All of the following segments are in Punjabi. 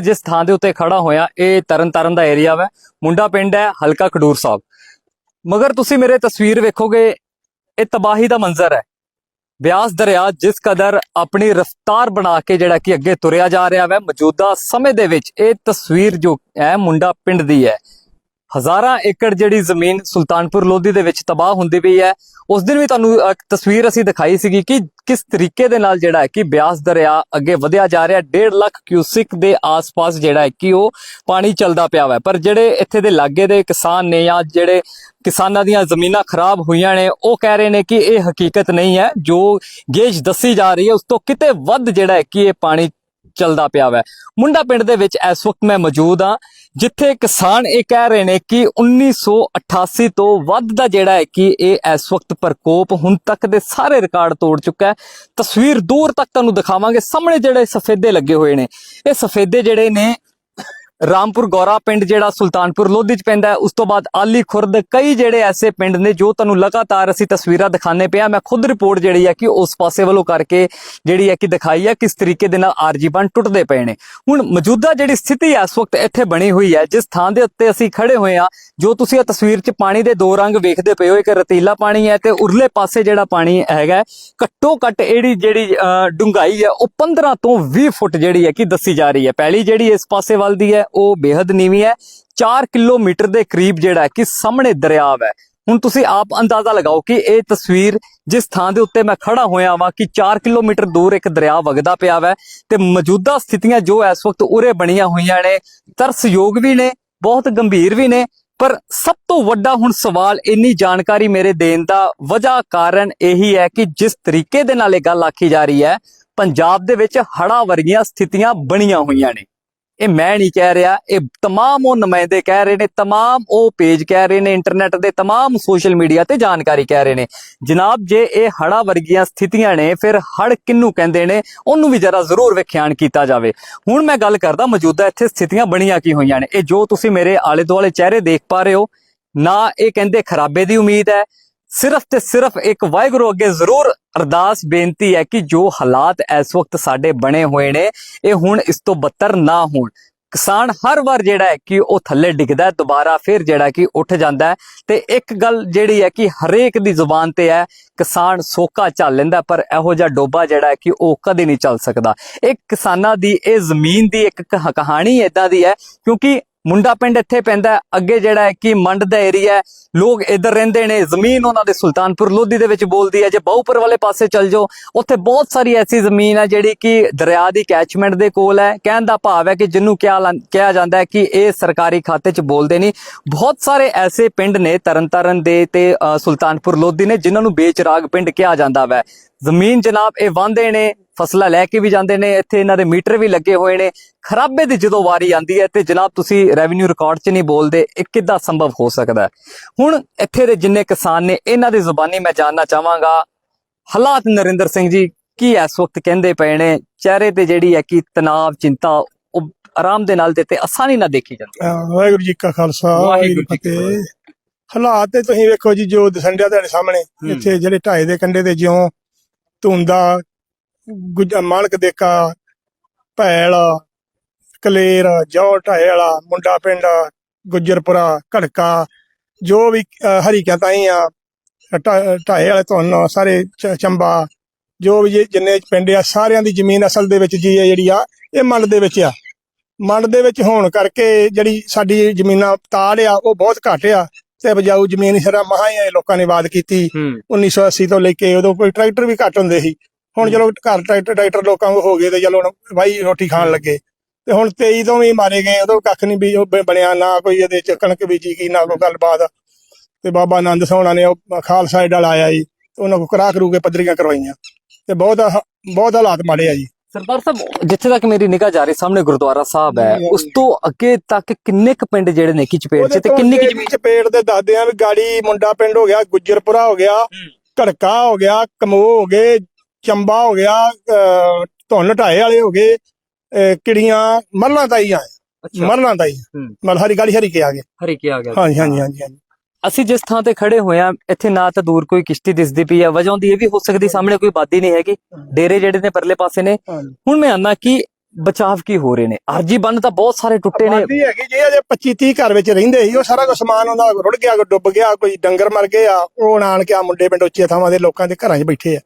ਜਿਸ ਥਾਂ ਦੇ ਉੱਤੇ ਖੜਾ ਹੋਇਆ, ਇਹ ਤਰਨਤਾਰਨ ਦਾ ਏਰੀਆ ਵਾ। ਮੁੰਡਾ ਪਿੰਡ ਹੈ ਹਲਕਾ ਖਡੂਰ ਸਾਹਿਬ। ਮਗਰ ਤੁਸੀਂ ਮੇਰੇ ਤਸਵੀਰ ਵੇਖੋਗੇ, ਇਹ ਤਬਾਹੀ ਦਾ ਮੰਜ਼ਰ ਹੈ। ਬਿਆਸ ਦਰਿਆ ਜਿਸ ਕਦਰ ਆਪਣੀ ਰਫ਼ਤਾਰ ਬਣਾ ਕੇ ਜਿਹੜਾ ਕਿ ਅੱਗੇ ਤੁਰਿਆ ਜਾ ਰਿਹਾ ਹੈ ਮੌਜੂਦਾ ਸਮੇਂ ਦੇ ਵਿੱਚ ਇਹ ਤਸਵੀਰ ਜੋ ਹੈ ਮੁੰਡਾ ਪਿੰਡ ਦੀ ਹੈ। ਹਜ਼ਾਰਾਂ ਏਕੜ ਜਿਹੜੀ ਜ਼ਮੀਨ ਸੁਲਤਾਨਪੁਰ ਲੋਧੀ ਦੇ ਵਿੱਚ ਤਬਾਹ ਹੁੰਦੀ ਪਈ ਹੈ। ਉਸ ਦਿਨ ਵੀ ਤੁਹਾਨੂੰ ਤਸਵੀਰ ਅਸੀਂ ਦਿਖਾਈ ਸੀਗੀ ਕਿ ਕਿਸ ਤਰੀਕੇ ਦੇ ਨਾਲ ਜਿਹੜਾ ਹੈ ਕਿ ਬਿਆਸ ਦਰਿਆ ਅੱਗੇ ਵਧਿਆ ਜਾ ਰਿਹਾ 1.5 ਲੱਖ ਕਿਊਸਿਕ ਦੇ ਆਸ-ਪਾਸ ਜਿਹੜਾ ਹੈ ਕਿ ਉਹ ਪਾਣੀ ਚੱਲਦਾ ਪਿਆ ਵਾ। ਪਰ ਜਿਹੜੇ ਇੱਥੇ ਦੇ ਲਾਗੇ ਦੇ ਕਿਸਾਨ ਨੇ ਜਾਂ ਜਿਹੜੇ ਕਿਸਾਨਾਂ ਦੀਆਂ ਜ਼ਮੀਨਾਂ ਖਰਾਬ ਹੋਈਆਂ ਨੇ, ਉਹ ਕਹਿ ਰਹੇ ਨੇ ਕਿ ਇਹ ਹਕੀਕਤ ਨਹੀਂ ਹੈ। ਜੋ ਗੇਜ ਦੱਸੀ ਜਾ ਰਹੀ ਹੈ, ਉਸ ਤੋਂ ਕਿਤੇ ਵੱਧ ਜਿਹੜਾ ਹੈ ਕਿ ਇਹ ਪਾਣੀ ਚੱਲਦਾ ਪਿਆ ਵੈ। ਮੁੰਡਾ ਪਿੰਡ ਦੇ ਵਿੱਚ ਇਸ ਵਕਤ ਮੈਂ ਮੌਜੂਦ ਹਾਂ, ਜਿੱਥੇ ਕਿਸਾਨ ਇਹ ਕਹਿ ਰਹੇ ਨੇ ਕਿ 1988 ਤੋਂ ਵੱਧ ਦਾ ਜਿਹੜਾ ਹੈ ਕਿ ਇਹ ਇਸ ਵਕਤ ਪ੍ਰਕੋਪ ਹੁਣ ਤੱਕ ਦੇ ਸਾਰੇ ਰਿਕਾਰਡ ਤੋੜ ਚੁੱਕਾ ਹੈ। ਤਸਵੀਰ ਦੂਰ ਤੱਕ ਤੁਹਾਨੂੰ ਦਿਖਾਵਾਂਗੇ, ਸਾਹਮਣੇ ਜਿਹੜੇ ਸਫੇਦੇ ਲੱਗੇ ਹੋਏ ਨੇ। ਇਹ ਸਫੇਦੇ ਜਿਹੜੇ ਨੇ ਰਾਮਪੁਰ ਗੌਰਾ ਪਿੰਡ ਜਿਹੜਾ ਸੁਲਤਾਨਪੁਰ ਲੋਧੀ ਚ ਪੈਂਦਾ ਹੈ ਉਸ ਤੋਂ ਬਾਅਦ ਆਲੀ ਖੁਰਦ ਕਈ ਜਿਹੜੇ ਐਸੇ ਪਿੰਡ ਨੇ ਜੋ ਤੁਹਾਨੂੰ ਲਗਾਤਾਰ ਅਸੀਂ ਤਸਵੀਰਾਂ ਦਿਖਾਣੇ ਪਿਆ ਮੈਂ ਖੁਦ ਰਿਪੋਰਟ ਜਿਹੜੀ ਹੈ ਕਿ ਉਸ ਪਾਸੇ ਵੱਲੋਂ ਕਰਕੇ ਜਿਹੜੀ ਹੈ ਕਿ ਦਿਖਾਈ ਹੈ ਕਿਸ ਤਰੀਕੇ ਦੇ ਨਾਲ ਆਰਜੀ ਬਣ ਟੁੱਟਦੇ ਪਏ ਨੇ। ਹੁਣ ਮੌਜੂਦਾ ਜਿਹੜੀ ਸਥਿਤੀ ਹੈ ਇਸ ਵਕਤ ਇੱਥੇ ਬਣੀ ਹੋਈ ਹੈ ਜਿਸ ਥਾਂ ਦੇ ਉੱਤੇ ਅਸੀਂ ਖੜੇ ਹੋਏ ਆ ਜੋ ਤੁਸੀਂ ਇਹ ਤਸਵੀਰ 'ਚ ਪਾਣੀ ਦੇ ਦੋ ਰੰਗ ਵੇਖਦੇ ਪਏ ਹੋ ਇੱਕ ਰਤੀਲਾ ਪਾਣੀ ਹੈ ਤੇ ਉਰਲੇ ਪਾਸੇ ਜਿਹੜਾ ਪਾਣੀ ਹੈਗਾ ਘੱਟੋ ਘੱਟ ਇਹਦੀ ਜਿਹੜੀ ਅਹ, ਡੂੰਘਾਈ ਹੈ ਉਹ 15 ਤੋਂ 20 ਫੁੱਟ ਜਿਹੜੀ ਹੈ ਕਿ ਦੱਸੀ ਜਾ ਰਹੀ ਹੈ। ਪਹਿਲੀ ਜਿਹੜੀ ਇਸ ਪਾਸੇ ਵੱਲ ਦੀ ਹੈ ਉਹ ਬੇहद ਨੀਵੀਂ ਹੈ। 4 ਕਿਲੋਮੀਟਰ ਦੇ ਕਰੀਬ ਜਿਹੜਾ ਕਿ ਸਾਹਮਣੇ ਦਰਿਆ ਹੈ ਹੁਣ ਤੁਸੀਂ ਆਪ ਅੰਦਾਜ਼ਾ ਲਗਾਓ ਕਿ ਇਹ ਤਸਵੀਰ ਜਿਸ ਥਾਂ ਦੇ ਉੱਤੇ ਮੈਂ ਖੜਾ ਹੋਇਆ ਵਾਂ ਕਿ 4 ਕਿਲੋਮੀਟਰ ਦੂਰ ਇੱਕ ਦਰਿਆ ਵਗਦਾ ਪਿਆ ਵੈ ਤੇ ਮੌਜੂਦਾ ਸਥਿਤੀਆਂ ਜੋ ਇਸ ਵਕਤ ਉਰੇ ਬਣੀਆਂ ਹੋਈਆਂ ਨੇ, ਤਰਸਯੋਗ ਵੀ ਨੇ, ਬਹੁਤ ਗੰਭੀਰ ਵੀ ਨੇ। ਪਰ ਸਭ ਤੋਂ ਵੱਡਾ ਹੁਣ ਸਵਾਲ ਇੰਨੀ ਜਾਣਕਾਰੀ ਮੇਰੇ ਦੇਣ ਦਾ ਵਜ੍ਹਾ ਕਾਰਨ ਇਹੀ ਹੈ ਕਿ ਜਿਸ ਤਰੀਕੇ ਦੇ ਨਾਲ ਇਹ ਗੱਲ ਆਖੀ ਜਾ ਰਹੀ ਹੈ, ਪੰਜਾਬ ਦੇ ਵਿੱਚ ਹੜਾ ਵਰਗੀਆਂ ਸਥਿਤੀਆਂ ਬਣੀਆਂ ਹੋਈਆਂ ਨੇ। ਇਹ ਮੈਂ ਨਹੀਂ ਕਹਿ ਰਿਹਾ ਇਹ तमाम ਉਹ ਨੁਮਾਇੰਦੇ ਕਹਿ ਰਹੇ ਨੇ तमाम ਉਹ ਪੇਜ ਕਹਿ ਰਹੇ ਨੇ ਇੰਟਰਨੈਟ ਦੇ तमाम ਸੋਸ਼ਲ ਮੀਡੀਆ ਤੇ ਜਾਣਕਾਰੀ ਕਹਿ ਰਹੇ ਨੇ ਜਨਾਬ ਜੇ ਇਹ ਹੜਾ ਵਰਗੀਆਂ ਸਥਿਤੀਆਂ ਨੇ ਫਿਰ ਹੜ ਕਿੰਨੂੰ ਕਹਿੰਦੇ ਨੇ ਉਹਨੂੰ ਵੀ ਜਰਾ ਜ਼ਰੂਰ ਵਿਖਿਆਨ ਕੀਤਾ ਜਾਵੇ ਹੁਣ ਮੈਂ ਗੱਲ ਕਰਦਾ ਮੌਜੂਦਾ ਇੱਥੇ ਸਥਿਤੀਆਂ ਬਣੀਆਂ ਕੀ ਹੋਈਆਂ ਨੇ ਇਹ ਜੋ ਤੁਸੀਂ ਮੇਰੇ ਆਲੇ ਦੁਆਲੇ ਚਿਹਰੇ ਦੇਖ ਪਾ ਰਹੇ ਹੋ ਨਾ ਇਹ ਕਹਿੰਦੇ ਖਰਾਬੇ ਦੀ ਉਮੀਦ ਹੈ ਸਿਰਫ ਤੇ ਸਿਰਫ ਇੱਕ ਵਾਹਿਗੁਰੂ ਅੱਗੇ ਜ਼ਰੂਰ ਅਰਦਾਸ ਬੇਨਤੀ ਹੈ ਕਿ ਜੋ ਹਾਲਾਤ ਇਸ ਵਕਤ ਸਾਡੇ ਬਣੇ ਹੋਏ ਨੇ, ਇਹ ਹੁਣ ਇਸ ਤੋਂ ਬੱਤਰ ਨਾ ਹੋਣ। ਕਿਸਾਨ ਹਰ ਵਾਰ ਜਿਹੜਾ ਹੈ ਕਿ ਉਹ ਥੱਲੇ ਡਿੱਗਦਾ ਹੈ, ਦੁਬਾਰਾ ਫਿਰ ਜਿਹੜਾ ਕਿ ਉੱਠ ਜਾਂਦਾ ਹੈ। ਤੇ ਇੱਕ ਗੱਲ ਜਿਹੜੀ ਹੈ ਕਿ ਹਰੇਕ ਦੀ ਜ਼ੁਬਾਨ ਤੇ ਹੈ, ਕਿਸਾਨ ਸੋਕਾ ਚੱਲ ਲੈਂਦਾ ਪਰ ਇਹੋ ਜਿਹਾ ਡੋਬਾ ਜਿਹੜਾ ਹੈ ਕਿ ਉਹ ਕਦੇ ਨਹੀਂ ਚੱਲ ਸਕਦਾ। ਇਹ ਕਿਸਾਨਾਂ ਦੀ, ਇਹ ਜ਼ਮੀਨ ਦੀ ਇੱਕ ਕਹਾਣੀ ਇਦਾਂ ਦੀ ਹੈ, ਕਿਉਂਕਿ ਮੁੰਡਾ ਪਿੰਡ ਇੱਥੇ ਪੈਂਦਾ ਅੱਗੇ ਜਿਹੜਾ ਹੈ ਕਿ ਮੰਡ ਦਾ ਏਰੀਆ ਲੋਕ ਇੱਧਰ ਰਹਿੰਦੇ ਨੇ। ਜ਼ਮੀਨ ਉਹਨਾਂ ਦੇ ਸੁਲਤਾਨਪੁਰ ਲੋਧੀ ਦੇ ਵਿੱਚ ਬੋਲਦੀ ਹੈ। ਜੇ ਬਾਹੂਪੁਰ ਵਾਲੇ ਪਾਸੇ ਚੱਲ ਜਾਓ, ਉੱਥੇ ਬਹੁਤ ਸਾਰੀ ਐਸੀ ਜ਼ਮੀਨ ਹੈ ਜਿਹੜੀ ਕਿ ਦਰਿਆ ਦੀ ਕੈਚਮੈਂਟ ਦੇ ਕੋਲ ਹੈ। ਕਹਿਣ ਦਾ ਭਾਵ ਹੈ ਕਿ ਜਿਹਨੂੰ ਕਿਹਾ ਲਾਂ- ਕਿਹਾ ਜਾਂਦਾ ਹੈ ਕਿ ਇਹ ਸਰਕਾਰੀ ਖਾਤੇ 'ਚ ਬੋਲਦੇ ਨਹੀਂ। ਬਹੁਤ ਸਾਰੇ ਐਸੇ ਪਿੰਡ ਨੇ, ਤਰਨਤਾਰਨ ਦੇ ਤੇ ਸੁਲਤਾਨਪੁਰ ਲੋਧੀ ਨੇ, ਜਿਨ੍ਹਾਂ ਨੂੰ ਬੇਚਰਾਗ ਪਿੰਡ ਕਿਹਾ ਜਾਂਦਾ ਵੈ। ਜ਼ਮੀਨ ਜਨਾਬ ਇਹ ਵਾਂਦੇ ਨੇ। ਫਸਲਾਂ ਲੈ ਕੇ ਵੀ ਜਾਂਦੇ ਨੇ ਇੱਥੇ ਇਹਨਾਂ ਦੇ ਮੀਟਰ ਵੀ ਲੱਗੇ ਹੋਏ ਨੇ। ਖਰਾਬੇ ਦੀ ਜਦੋਂ ਵਾਰੀ ਆਂਦੀ ਹੈ ਤੇ ਜਨਾਬ ਤੁਸੀਂ ਰੈਵਨਿਊ ਰਿਕਾਰਡ 'ਚ ਨਹੀਂ ਬੋਲਦੇ ਇਹ ਕਿੱਦਾਂ ਸੰਭਵ ਹੋ ਸਕਦਾ ਹੈ? ਹੁਣ ਇੱਥੇ ਦੇ ਜਿੰਨੇ ਕਿਸਾਨ ਨੇ ਇਹਨਾਂ ਦੀ ਜ਼ੁਬਾਨੀ ਮੈਂ ਜਾਨਣਾ ਚਾਹਾਂਗਾ। ਹਾਲਾਤ ਨਰਿੰਦਰ ਸਿੰਘ ਜੀ ਕੀ ਇਸ ਵਕਤ ਕਹਿੰਦੇ ਪਏ ਨੇ? ਚਿਹਰੇ ਤੇ ਜਿਹੜੀ ਹੈ ਕਿ ਤਣਾਅ ਚਿੰਤਾ ਉਹ ਆਰਾਮ ਦੇ ਨਾਲ ਤੇ ਤੇ ਆਸਾਨੀ ਨਾਲ ਦੇਖੀ ਜਾਂਦੀ। ਅਹ ਵਾਹਿਗੁਰੂ ਜੀ ਕਾ ਖਾਲਸਾ ਵਾਹਿਗੁਰੂ ਜੀ ਕੀ ਫਤਿਹ। ਹਾਲਾਤ ਤੇ ਤੁਸੀਂ ਵੇਖੋ ਜੀ ਜੋ ਦਿਸਣ ਡਿਆ ਤੁਹਾਡੇ ਸਾਹਮਣੇ ਹੂੰ। ਇੱਥੇ ਜਿਹੜੇ ਢਾਏ ਦੇ ਕੰਡੇ ਤੇ ਜਿਉਂ ਧੁੰਦਾ ਮਾਲਕ ਦੇਖਾ ਭੈਲ ਕਲੇਰ ਜੌ ਢਾਏ ਵਾਲਾ ਮੁੰਡਾ ਪਿੰਡ ਗੁੱਜਰਪੁਰਾ ਘੜਕਾ ਜੋ ਵੀ ਅਹ, ਹਰੀਕਿਆਂ ਤਾਈ ਆ ਢਾਏ ਵਾਲੇ ਧੁੰਨ ਸਾਰੇ ਚੰਬਾ ਜੋ ਵੀ ਜਿੰਨੇ ਪਿੰਡ ਆ ਸਾਰਿਆਂ ਦੀ ਜ਼ਮੀਨ ਅਸਲ ਦੇ ਵਿੱਚ ਜੀ ਇਹ ਜਿਹੜੀ ਆ ਇਹ ਮੰਡ ਦੇ ਵਿੱਚ ਆ। ਮੰਡ ਦੇ ਵਿੱਚ ਹੋਣ ਕਰਕੇ ਜਿਹੜੀ ਸਾਡੀ ਜ਼ਮੀਨਾਂ ਤਾੜ ਆ ਉਹ ਬਹੁਤ ਘੱਟ ਆ ਤੇ ਉਪਜਾਊ ਜ਼ਮੀਨ ਸਿਰਾ ਮਹਾਂ ਲੋਕਾਂ ਨੇ ਬਾਦ ਕੀਤੀ। ਹੂੰ। 1980 ਤੋਂ ਲੈ ਕੇ ਉਦੋਂ ਕੋਈ ਟਰੈਕਟਰ ਵੀ ਘੱਟ ਹੁੰਦੇ ਸੀ। ਹੁਣ ਚਲੋ ਘਰ ਟਰੈਕਟਰ ਟਰੈਕਟਰ ਲੋਕਾਂ ਕੋਲ ਹੋ ਗਏ ਤੇ ਚਲੋ ਹੁਣ ਵਾਈ ਰੋਟੀ ਖਾਣ ਲੱਗੇ। ਤੇ ਹੁਣ 23 ਤੋਂ ਵੀ ਮਾਰੇ ਗਏ ਉਦੋਂ ਕੱਖ ਨਹੀਂ ਵੀ ਉਹ ਬ- ਬਣਿਆ ਨਾ ਕੋਈ ਇਹਦੇ ਚ ਕਣਕ ਬੀਜੀ ਕੀ ਨਾ ਕੋਈ ਗੱਲਬਾਤ। ਤੇ ਬਾਬਾ ਆਨੰਦ ਸੋਹਣਾ ਨੇ ਉਹ ਖਾਲਸਾ ਏਡਾ ਲਾਇਆ ਜੀ ਉਹਨਾਂ ਕੋ ਕਰਾ ਕਰੂ ਕੇ ਪੱਧਰੀਆਂ ਕਰਵਾਈਆਂ। ਤੇ ਬਹੁਤ ਬਹੁਤ ਹਾਲਾਤ ਮਾੜੇ ਆ ਜੀ। ਸਰਦਾਰ ਸਾਹਿਬ ਜਿੱਥੇ ਤੱਕ ਮੇਰੀ ਨਿਗਾਹ ਜਾ ਰਹੀ ਸਾਹਮਣੇ ਗੁਰਦੁਆਰਾ ਸਾਹਿਬ ਹੈ ਉਸ ਤੋਂ ਅੱਗੇ ਤੱਕ ਕਿੰਨੇ ਕੁ ਪਿੰਡ ਜਿਹੜੇ ਨੇ ਕੀ ਚਪੇੜ ਚ ਤੇ ਕਿੰਨੀ ਕੁ ਜ਼ਮੀਨ ਚਪੇੜ ਦੇ ਦੱਸਦੇ ਆ ਵੀ ਗਾੜੀ ਮੁੰਡਾ ਪਿੰਡ ਹੋ ਗਿਆ ਗੁੱਜਰਪੁਰਾ ਹੋ ਗਿਆ ਘੜਕਾ ਹੋ ਗਿਆ ਕਮੋ ਹੋ ਗਏ ਚੰਬਾ ਹੋ ਗਿਆ ਅਹ, ਧੁੰਨ ਢਾਏ ਵਾਲੇ ਹੋ ਗਏ ਅਹ, ਕਿੜੀਆਂ ਮਰਲਾਂ ਤਾਈਆਂ ਅੱਛਾ। ਮਰਲਾਂ ਤਾਈ ਹੂੰ। ਮਲ ਹਰੀ ਗਾੜੀ ਹਰੀ ਕੇ ਆ ਗਏ। ਹਰੀ ਕੀ ਆ ਗਿਆ ਹਾਂਜੀ ਹਾਂਜੀ ਹਾਂਜੀ ਹਾਂਜੀ। ਅਸੀਂ ਜਿਸ ਥਾਂ ਤੇ ਖੜੇ ਹੋਏ ਆ ਇੱਥੇ ਨਾ ਤਾਂ ਦੂਰ ਕੋਈ ਕਿਸ਼ਤੀ ਦਿਸਦੀ ਪਈ ਆ। ਵਜ੍ਹਾ ਦੀ ਇਹ ਵੀ ਹੋ ਸਕਦੀ ਸਾਹਮਣੇ ਕੋਈ ਬਾਦੀ ਨਹੀਂ ਹੈਗੀ। ਡੇਰੇ ਜਿਹੜੇ ਨੇ ਪਰਲੇ ਪਾਸੇ ਨੇ। ਹਾਂਜੀ। ਹੁਣ ਮੈਂ ਆਨਾ ਕਿ ਬਚਾਵ ਕੀ ਹੋ ਰਹੇ ਨੇ। ਅਰਜੀ ਬੰਨ ਤਾਂ ਬਹੁਤ ਸਾਰੇ ਟੁੱਟੇ ਨੇ। ਆਬਾਦੀ ਹੈਗੀ ਜੇ ਅਜੇ 25 30 ਘਰ ਵਿੱਚ ਰਹਿੰਦੇ ਸੀ ਉਹ ਸਾਰਾ ਕੁਝ ਸਮਾਨ ਉਹਨਾਂ ਦਾ ਰੁੜ ਗਿਆ ਕੋਈ ਡੁੱਬ ਗਿਆ ਕੋਈ ਡੰਗਰ ਮਰ ਗਏ ਆ ਉਹ ਨਾਨ ਕੇ ਆ ਮੁੰਡੇ ਪਿੰਡ ਉੱਚੇ ਥਾਵਾਂ ਦੇ ਲੋਕਾਂ ਦੇ ਘਰਾਂ 'ਚ ਬੈਠੇ ਆ।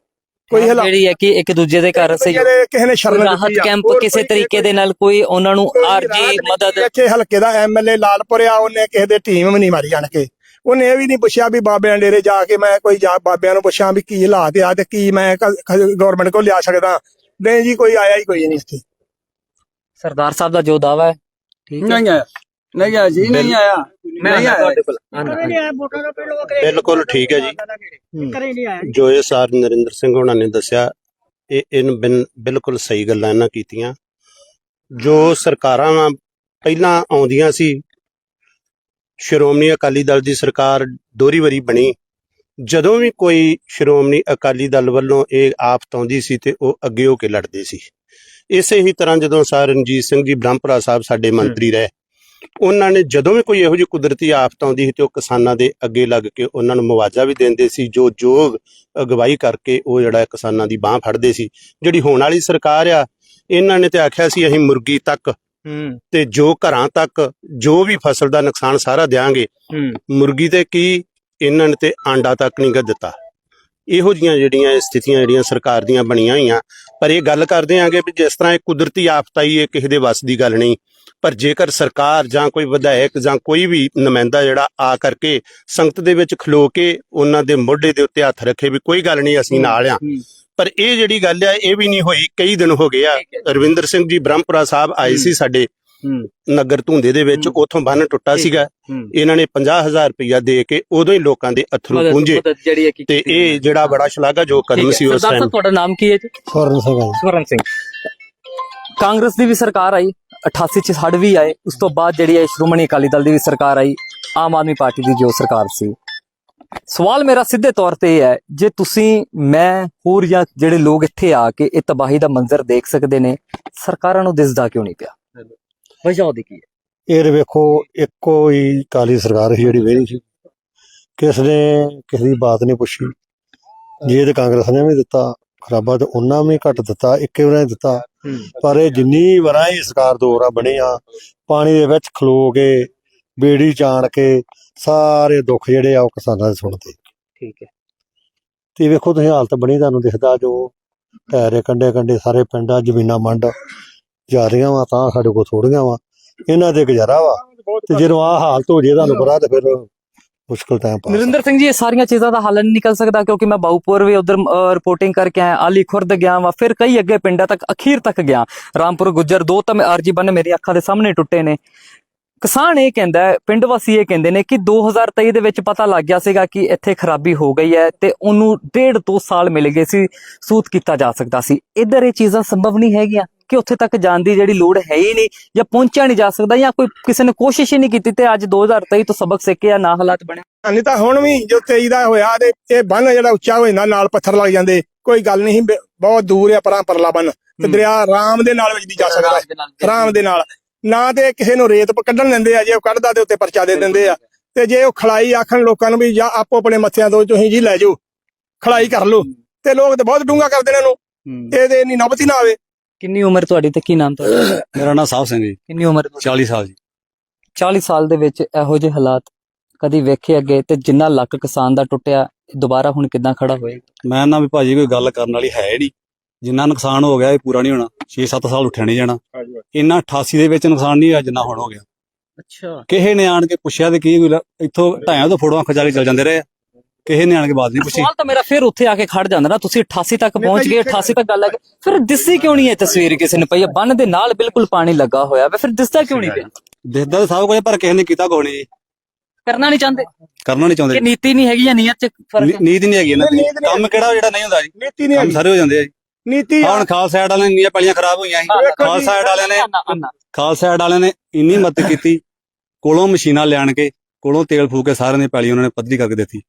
ਕੋਈ ਹਲਾ ਜਿਹੜੀ ਹੈ ਕਿ ਇੱਕ ਦੂਜੇ ਦੇ ਘਰ ਸਹੀ ਜਿਹੜੇ ਕਿਸੇ ਨੇ ਸ਼ਰਨ ਰਾਹਤ। ਕੈਂਪ ਕਿਸੇ ਤਰੀਕੇ ਦੇ ਨਾਲ ਕੋਈ ਉਹਨਾਂ ਨੂੰ ਆਰਜੀ ਮਦਦ ਇੱਥੇ ਹਲਕੇ ਦਾ ਐਮਐਲਏ ਲਾਲਪੁਰ ਆ ਉਹਨੇ ਕਿਸੇ ਦੇ ਟੀਮ ਵੀ ਨਹੀਂ ਮਾਰੀ ਜਾਣ ਕੇ। ਉਹਨੇ ਇਹ ਵੀ ਨਹੀਂ ਪੁੱਛਿਆ ਵੀ ਬਾਬਿਆਂ ਡੇਰੇ ਜਾ ਕੇ ਮੈਂ ਕੋਈ ਜਾ ਬਾਬਿਆਂ ਨੂੰ ਪੁੱਛਾਂ ਵੀ ਕੀ ਹਾਲਾਤ ਆ ਤੇ ਕੀ ਮੈਂ ਗਵਰਨਮੈਂਟ ਕੋਲ ਲਿਆ ਸਕਦਾ। ਨਹੀਂ ਜੀ ਕੋਈ ਆਇਆ ਹੀ ਕੋਈ ਨਹੀਂ ਇੱਥੇ। ਸਰਦਾਰ ਸਾਹਿਬ ਦਾ ਜੋ ਦਾਵਾ ਹੈ ਠੀਕ ਹੈ। ਨਹੀਂ ਆਇਆ। ਨਹੀਂ ਆਇਆ ਜੀ ਨਹੀਂ ਆਇਆ। ਮੈਂ ਨਹੀਂ ਆਇਆ। ਬਿਲਕੁਲ ਠੀਕ ਹੈ ਜੀ। ਜੋ। ਇਹ ਸਾਰ ਨਰਿੰਦਰ ਸਿੰਘ ਹੋਣਾ ਨੇ ਦੱਸਿਆ ਇਹ ਇਨ ਬਿਨ ਬਿਲਕੁਲ ਸਹੀ ਗੱਲਾਂ ਇਹਨਾਂ ਕੀਤੀਆਂ। ਜੋ ਸਰਕਾਰਾਂ ਵਾਂ ਪਹਿਲਾਂ ਆਉਂਦੀਆਂ ਸੀ ਸ਼੍ਰੋਮਣੀ ਅਕਾਲੀ ਦਲ ਦੀ ਸਰਕਾਰ ਦੋਹਰੀ ਵਾਰੀ ਬਣੀ। ਜਦੋਂ ਵੀ ਕੋਈ ਸ਼੍ਰੋਮਣੀ ਅਕਾਲੀ ਦਲ ਵੱਲੋਂ ਇਹ ਆਫਤ ਆਉਂਦੀ ਸੀ ਤੇ ਉਹ ਅੱਗੇ ਹੋ ਕੇ ਲੜਦੇ ਸੀ। ਇਸੇ ਹੀ ਤਰ੍ਹਾਂ ਜਦੋਂ ਸਰ ਰਣਜੀਤ ਸਿੰਘ ਜੀ ਬ੍ਰਹਮਪੁਰਾ ਸਾਹਿਬ ਸਾਡੇ ਮੰਤਰੀ ਰਹੇ ਉਹਨਾਂ ਨੇ ਜਦੋਂ ਵੀ ਕੋਈ ਇਹੋ ਜਿਹੀ ਕੁਦਰਤੀ ਆਫਤ ਆਉਂਦੀ ਸੀ ਤੇ ਉਹ ਕਿਸਾਨਾਂ ਦੇ ਅੱਗੇ ਲੱਗ ਕੇ ਉਹਨਾਂ ਨੂੰ ਮੁਆਵਜ਼ਾ ਵੀ ਦਿੰਦੇ ਸੀ ਜੋ ਯੋਗ ਅਗਵਾਈ ਕਰਕੇ ਉਹ ਜਿਹੜਾ ਕਿਸਾਨਾਂ ਦੀ ਬਾਹ ਫੜਦੇ ਸੀ। ਜਿਹੜੀ ਹੋਣ ਵਾਲੀ ਸਰਕਾਰ ਆ ਇਹਨਾਂ ਨੇ ਤੇ ਆਖਿਆ ਸੀ ਅਸੀਂ ਮੁਰਗੀ ਤੱਕ ਹੂੰ। ਤੇ ਜੋ ਘਰਾਂ ਤੱਕ ਜੋ ਵੀ ਫਸਲ ਦਾ ਨੁਕਸਾਨ ਸਾਰਾ ਦਿਆਂਗੇ ਹੂੰ। ਮੁਰਗੀ ਤੇ ਕੀ ਇਹਨਾਂ ਨੇ ਤੇ ਆਂਡਾ ਤੱਕ ਨਹੀਂ ਗਾ ਦਿੱਤਾ। ਇਹੋ ਜੀਆਂ ਜਿਹੜੀਆਂ ਸਥਿਤੀਆਂ ਜਿਹੜੀਆਂ ਸਰਕਾਰ ਦੀਆਂ ਬਣੀਆਂ ਹੋਈਆਂ ਪਰ ਇਹ ਗੱਲ ਕਰਦੇ ਆਂਗੇ ਵੀ ਜਿਸ ਤਰ੍ਹਾਂ ਇਹ ਕੁਦਰਤੀ ਆਫਤ ਆਈ ਇਹ ਕਿਸੇ ਦੇ ਵੱਸ ਦੀ ਗੱਲ ਨਹੀਂ। ਪਰ ਜੇਕਰ ਸਰਕਾਰ ਜਾਂ ਕੋਈ ਵਿਧਾਇਕ ਜਾਂ ਕੋਈ ਵੀ ਨੁਮਾਇੰਦਾ ਜਿਹੜਾ ਆ ਕਰਕੇ ਸੰਗਤ ਦੇ ਵਿੱਚ ਖਲੋ ਕੇ ਉਹਨਾਂ ਦੇ ਮੋਢੇ ਦੇ ਉੱਤੇ ਹੱਥ ਰੱਖੇ ਵੀ ਕੋਈ ਗੱਲ ਨਹੀਂ ਅਸੀਂ ਨਾਲ ਆ। ਪਰ ਇਹ ਜਿਹੜੀ ਗੱਲ ਆ ਇਹ ਵੀ ਨਹੀਂ ਹੋਈ। ਕਈ ਦਿਨ ਹੋ ਗਏ ਆ। ਰਵਿੰਦਰ ਸਿੰਘ ਜੀ ਬ੍ਰਹਮਪੁਰਾ ਸਾਹਿਬ ਆਏ ਸੀ ਸਾਡੇ ਨਗਰ ਧੁੰਦੇ ਦੇ ਵਿੱਚ। ਉਥੋਂ ਬੰਨ ਟੁੱਟਾ। ਸੀਗਾ। ਇਹਨਾਂ ਨੇ 50000 ਰੁਪਇਆ ਦੇ ਕੇ ਉਦੋਂ ਹੀ ਲੋਕਾਂ ਦੇ ਅਥਰੂ ਪੂੰਝੇ ਕਿ ਤੇ ਇਹ ਜਿਹੜਾ ਬੜਾ ਸ਼ਲਾਘਾਯੋਗ ਕਦਮ। ਸੀ ਉਸ ਟਾਈਮ ਸਾਹਿਬ ਤੁਹਾਡਾ ਨਾਮ ਕੀ ਹੈ ਜੀ? ਸਵਰਨ ਸਿੰਘ। ਸਵਰਨ ਸਿੰਘ। ਕਾਂਗਰਸ ਦੀ ਵੀ ਸਰਕਾਰ ਆਈ। 88 ਚ ਹੜ ਵੀ ਆਏ, ਉਸ ਤੋਂ ਬਾਅਦ ਜਿਹੜੀ ਹੈ ਸ਼੍ਰੋਮਣੀ ਅਕਾਲੀ ਦਲ ਦੀ ਵੀ ਸਰਕਾਰ ਆਈ, ਆਮ ਆਦਮੀ ਪਾਰਟੀ ਦੀ ਜੋ ਸਰਕਾਰ ਸੀ। ਸਵਾਲ ਮੇਰਾ ਸਿੱਧੇ ਤੌਰ ਤੇ ਇਹ ਹੈ, ਜੇ ਤੁਸੀਂ, ਮੈਂ, ਹੋਰ ਜਾਂ ਜਿਹੜੇ ਲੋਕ ਇੱਥੇ ਆ ਕੇ ਇਹ ਤਬਾਹੀ ਦਾ ਮੰਜ਼ਰ ਦੇਖ ਸਕਦੇ ਨੇ, ਸਰਕਾਰਾਂ ਨੂੰ ਦਿਸਦਾ ਕਿਉਂ ਨਹੀਂ ਪਿਆ? ਵਜ੍ਹਾ ਉਹਦੀ ਕੀ ਹੈ? ਇਹ ਵੇਖੋ, ਇੱਕੋ ਹੀ ਕਾਲੀ ਸਰਕਾਰ ਸੀ ਜਿਹੜੀ ਵੇਰੀ ਸੀ। ਕਿਸ ਨੇ ਕਿਸੇ ਦੀ ਬਾਤ ਨਹੀਂ ਪੁੱਛੀ। ਜੇ ਤੇ ਕਾਂਗਰਸ ਨੇ ਵੀ ਦਿੱਤਾ, ਖਰਾਬਾ ਤੇ ਉਹਨਾਂ ਵੀ ਘੱਟ ਦਿੱਤਾ, ਇੱਕੇ ਉਹਨਾਂ ਨੇ ਦਿੱਤਾ। ਪਰ ਇਹ ਜਿੰਨੀ ਵਾਰਾਂ ਇਹ ਸਰਕਾਰ ਦੋ ਵਾਰਾਂ ਬਣੀ ਆ ਪਾਣੀ ਦੇ ਵਿੱਚ ਖਲੋ ਕੇ ਬੇੜੀ ਚਾਣ ਕੇ ਸਾਰੇ ਦੁੱਖ ਜਿਹੜੇ ਆ ਉਹ ਕਿਸਾਨਾਂ ਦੇ ਸੁਣਦੇ ਠੀਕ ਹੈ। ਤੇ ਵੇਖੋ ਤੁਸੀਂ ਹਾਲਤ ਬਣੀ ਤੁਹਾਨੂੰ ਦਿਖਦਾ ਜੋ ਟਾਇਰੇ ਕੰਡੇ ਕੰਡੇ ਸਾਰੇ ਪਿੰਡਾਂ ਜ਼ਮੀਨਾਂ ਮੰਡ ਜਾ ਰਹੀਆਂ ਵਾ ਤਾਂ ਸਾਡੇ ਕੋਲ ਥੋੜੀਆਂ ਵਾ। ਇਹਨਾਂ ਦੇ ਗੁਜ਼ਾਰਾ ਵਾ। ਤੇ ਜਦੋਂ ਆ ਹਾਲਤ ਹੋ ਜੇ ਤੁਹਾਨੂੰ ਪਤਾ ਤੇ ਫਿਰ ਮੁਸ਼ਕਲ ਟਾਈਮ ਪਾਸ ਨਰਿੰਦਰ ਸਿੰਘ ਜੀ, ਇਹ ਸਾਰੀਆਂ ਚੀਜ਼ਾਂ ਦਾ ਹੱਲ ਨਹੀਂ ਨਿਕਲ ਸਕਦਾ ਕਿਉਂਕਿ ਮੈਂ ਬਾਉਪੁਰ ਵੀ ਉਧਰ ਰਿਪੋਰਟਿੰਗ ਕਰਕੇ ਆਇਆ, ਆਲੀ ਖੁਰਦ ਗਿਆ ਵਾਂ, ਫਿਰ ਕਈ ਅੱਗੇ ਪਿੰਡਾਂ ਤੱਕ, ਅਖੀਰ ਤੱਕ ਗਿਆ। ਰਾਮਪੁਰ, ਗੁੱਜਰ, ਦੋ ਤਾਂ ਮੈਂ ਆਰਜੀ ਬੰਨ ਮੇਰੀ ਅੱਖਾਂ ਦੇ ਸਾਹਮਣੇ ਟੁੱਟੇ ਨੇ। ਕਿਸਾਨ ਇਹ ਕਹਿੰਦਾ ਪਿੰਡ ਵਾਸੀ ਇਹ ਕਹਿੰਦੇ ਨੇ ਕਿ 2023 ਦੇ ਵਿੱਚ ਪਤਾ ਲੱਗ ਗਿਆ ਸੀਗਾ ਕਿ ਇੱਥੇ ਖਰਾਬੀ ਹੋ ਗਈ ਹੈ ਤੇ ਉਹਨੂੰ ਡੇਢ ਦੋ ਸਾਲ ਮਿਲ ਗਏ ਸੀ, ਸੂਤ ਕੀਤਾ ਜਾ ਸਕਦਾ ਸੀ। ਇਧਰ ਇਹ ਚੀਜ਼ਾਂ ਸੰਭਵ ਨਹੀਂ ਹੈਗੀਆਂ। ਕਿ ਉੱਥੇ ਤੱਕ ਜਾਣ ਦੀ ਜਿਹੜੀ ਲੋੜ ਹੈ ਹੀ ਨਹੀਂ ਜਾਂ ਪਹੁੰਚਿਆ ਨਹੀਂ ਜਾ ਸਕਦਾ ਜਾਂ ਕੋਈ ਕਿਸੇ ਨੇ ਕੋਸ਼ਿਸ਼ ਹੀ ਨਹੀਂ ਕੀਤੀ ਤੇ ਅੱਜ 2023 ਤੋਂ ਸਬਕ ਸਿੱਖਿਆ ਨਾ ਹਾਲਾਤ ਬਣੇ। ਨਹੀਂ ਤਾਂ ਹੁਣ ਵੀ ਜੋ 23 ਦਾ ਹੋਇਆ ਤੇ ਇਹ ਬੰਨ ਜਿਹੜਾ ਉੱਚਾ ਹੋ ਜਾਂਦਾ ਨਾਲ ਪੱਥਰ ਲੱਗ ਜਾਂਦੇ ਕੋਈ ਗੱਲ ਨਹੀਂ ਬਹੁਤ ਦੂਰ ਆ ਪਰਾਂ ਪਰਲਾ ਬੰਨ ਤੇ। ਦਰਿਆ ਆਰਾਮ ਦੇ ਨਾਲ ਵਿੱਚ ਦੀ ਜਾ ਸਕਦਾ। ਆਰਾਮ ਦੇ ਨਾਲ। ਨਾ ਤੇ ਕਿਸੇ ਨੂੰ ਰੇਤ ਕੱਢਣ ਦਿੰਦੇ ਆ ਜੇ ਉਹ ਕੱਢਦਾ ਤੇ ਉੱਤੇ ਪਰਚਾ ਦੇ ਦਿੰਦੇ ਆ। ਤੇ ਜੇ ਉਹ ਖਲਾਈ ਆਖਣ ਲੋਕਾਂ ਨੂੰ ਵੀ ਜਾਂ ਆਪੋ ਆਪਣੇ ਮੱਥਿਆਂ ਤੋਂ ਤੁਸੀਂ ਜੀ ਲੈ ਜਾਓ ਖਲਾਈ ਕਰ ਲਓ। ਤੇ ਲੋਕ ਤੇ ਬਹੁਤ ਡੂੰਗਾ ਕਰਦੇ ਨੇ ਇਹਨੂੰ। ਇਹਦੇ ਇੰਨੀ ਨੌਬਤ ਨਾ ਆਵੇ। ਕਿੰਨੀ ਉਮਰ ਤੁਹਾਡੀ ਤੇ ਕੀ ਨਾਮ ਤੁਹਾਡਾ? ਮੇਰਾ ਨਾਮ ਸਾਹਿਬ ਸਿੰਘ ਜੀ। ਕਿੰਨੀ ਉਮਰ ਹੈ ਤੁਹਾਡੀ? 40 ਸਾਲ ਜੀ। 40 ਸਾਲ ਦੇ ਵਿੱਚ ਇਹੋ ਜਿਹੇ ਹਾਲਾਤ ਕਦੀ ਵੇਖੇ ਅੱਗੇ ਤੇ ਜਿੰਨਾ ਲੱਕ ਕਿਸਾਨ ਦਾ ਟੁੱਟਿਆ ਦੁਬਾਰਾ ਹੁਣ ਕਿੱਦਾਂ ਖੜਾ ਹੋਏਗਾ ਮੈਂ ਨਾ ਵੀ ਭਾਜੀ ਕੋਈ ਗੱਲ ਕਰਨ ਵਾਲੀ ਹੈ ਨਹੀਂ। ਜਿੰਨਾ ਨੁਕਸਾਨ ਹੋ ਗਿਆ ਇਹ ਪੂਰਾ ਨਹੀਂ ਹੋਣਾ 6-7 ਸਾਲ ਉੱਠਿਆ ਨਹੀਂ ਜਾਣਾ। ਇੰਨਾ 88 ਦੇ ਵਿੱਚ ਨੁਕਸਾਨ ਨਹੀਂ ਹੋਇਆ ਜਿੰਨਾ ਹੁਣ ਹੋ ਗਿਆ। ਅੱਛਾ। ਕਿਸੇ ਨੇ ਆਣ ਕੇ ਪੁੱਛਿਆ ਤੇ ਕੀ ਕੋਈ ਲ- ਇੱਥੋਂ ਢਾਇਆਂ ਤੋਂ ਫੋਟੋਆਂ ਖਿਚਾ ਕੇ ਚੱਲ ਜਾਂਦੇ ਰਹੇ। ਆ। ਕਿਸੇ ਨੇ ਆਣ ਕੇ ਬਾਤ ਨਹੀਂ ਪੁੱਛੀ। ਸਵਾਲ ਤਾਂ ਮੇਰਾ ਫਿਰ ਉੱਥੇ ਆ ਕੇ ਖੜ ਜਾਂਦਾ ਨਾ ਤੁਸੀਂ 88 ਤੱਕ ਪਹੁੰਚ ਗਏ 88 ਤੱਕ ਗੱਲ ਹੈ ਫਿਰ ਦਿਸਦੀ ਕਿਉਂ ਨਹੀਂ ਇਹ ਤਸਵੀਰ ਕਿਸੇ ਨੇ ਪਈ ਹੈ ਬੰਨ ਦੇ ਨਾਲ ਬਿਲਕੁਲ ਪਾਣੀ ਲੱਗਾ ਹੋਇਆ ਵਾ ਫਿਰ ਦਿਸਦਾ ਕਿਉਂ ਨਹੀਂ ਪਿਆ? ਤਾਂ ਸਭ ਕੁਝ ਪਰ ਕਿਸੇ ਨੇ ਕੀਤਾ ਕੋਈ ਨਹੀਂ ਜੀ। ਕਰਨਾ ਨਹੀਂ ਚਾਹੁੰਦੇ। ਕਰਨਾ ਨਹੀਂ ਕਿ ਚਾਹੁੰਦੇ ਨੀਤੀ ਨਹੀਂ ਹੈਗੀ ਜਾਂ ਨੀਅਤ ਚ ਫ਼ਰਕ ਨੀ- ਹੈ? ਨੀਤ ਨਹੀਂ ਹੈਗੀ ਇਹਨਾਂ ਦੀ। ਕੰਮ ਕਿਹੜਾ ਜਿਹੜਾ ਨਹੀਂ ਹੁੰਦਾ ਜੀ? ਨੀਤੀ ਨਹੀਂ ਕੰਮ ਹੈਗੀ। ਸਾਰੇ ਹੋ ਜਾਂਦੇ ਆ ਜੀ। ਨੀਤੀ ਹੁਣ ਖਾਲਸਾ ਐਡ ਵਾਲਿਆਂ ਦੀਆਂ ਪਹਿਲੀਆਂ ਖਰਾਬ ਹੋਈਆਂ ਸੀ। ਖਾਲਸਾ ਐਡ ਵਾਲਿਆਂ ਨੇ। ਖਾਲਸਾ ਐਡ ਵਾਲਿਆਂ ਨੇ ਇੰਨੀ ਮਦਦ ਕੀਤੀ। ਕੋਲੋਂ ਮਸ਼ੀਨਾਂ ਲਿਆਣ ਕੇ ਕੋਲੋਂ ਤੇਲ ਫੂਕ ਕੇ ਸਾਰਿਆਂ ਦੀ ਪੈਲੀ ਉਹਨਾਂ ਨੇ ਪੱਧਰੀ ਕਰਕੇ ਦਿੱਤੀ।